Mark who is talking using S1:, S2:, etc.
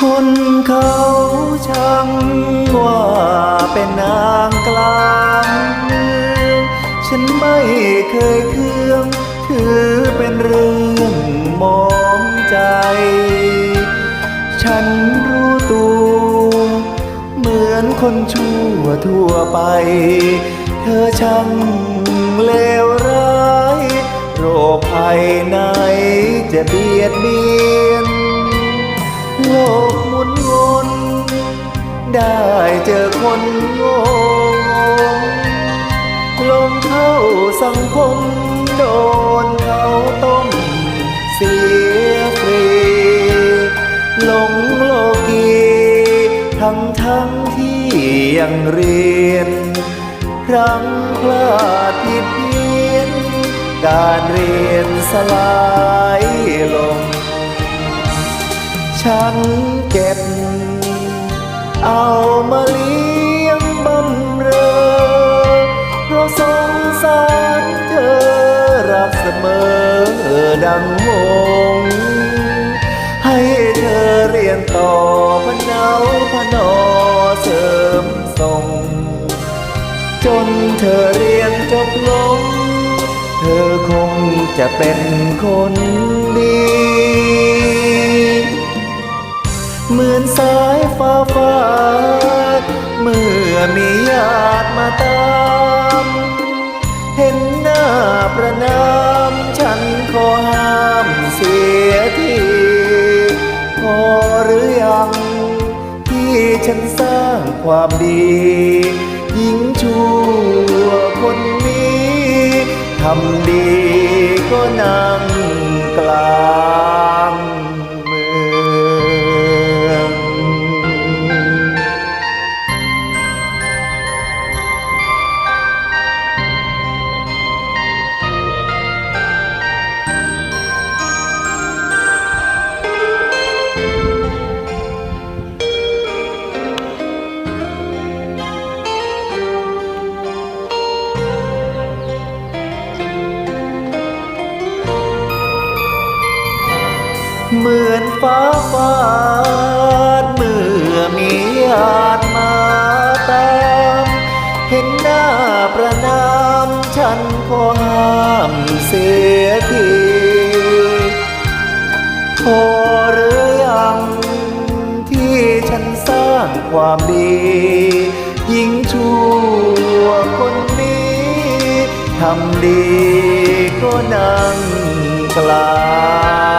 S1: คนเขาช่างว่าเป็นนางกลางเมืองฉันไม่เคยเคืองถือเป็นเรื่องมองใจ ฉันรู้ตัวเหมือนคนชั่วทั่วไป เธอช่างเลวร้าย โรคภัยไหนจะเบียดเบียน กหมุนวนได้เจอคนโง่ลงเข้าสังคมโดนเขาต้มเสียฟรีหลงโลกีทั้งทั้งที่ยังเรียนครั้งพลาดผิดเพี้ยนการเรียนสลายลง ฉันเก็บ เอามาเลี้ยงบำเรอเพราะสงสารเธอรักเสมอดังวง ให้เธอเรียนต่อพะเนาพนอเสริมส่ง จนเธอเรียนจบลง เธอคงจะเป็นคนดี ประนามฉันขอห้ามเสียทีพอหรือยัง ที่ฉันสร้างความดีหญิงชั่วคนนี้ทำดีก็นั่งกลา เหมือนฟ้าฟาดเมื่อมีญาติมาตามเห็นหน้าประนามฉันขอห้ามเสียทีพอหรือยังที่ฉันสร้างความดีหญิงชั่วคนนี้ทำดีก็นั่งกลา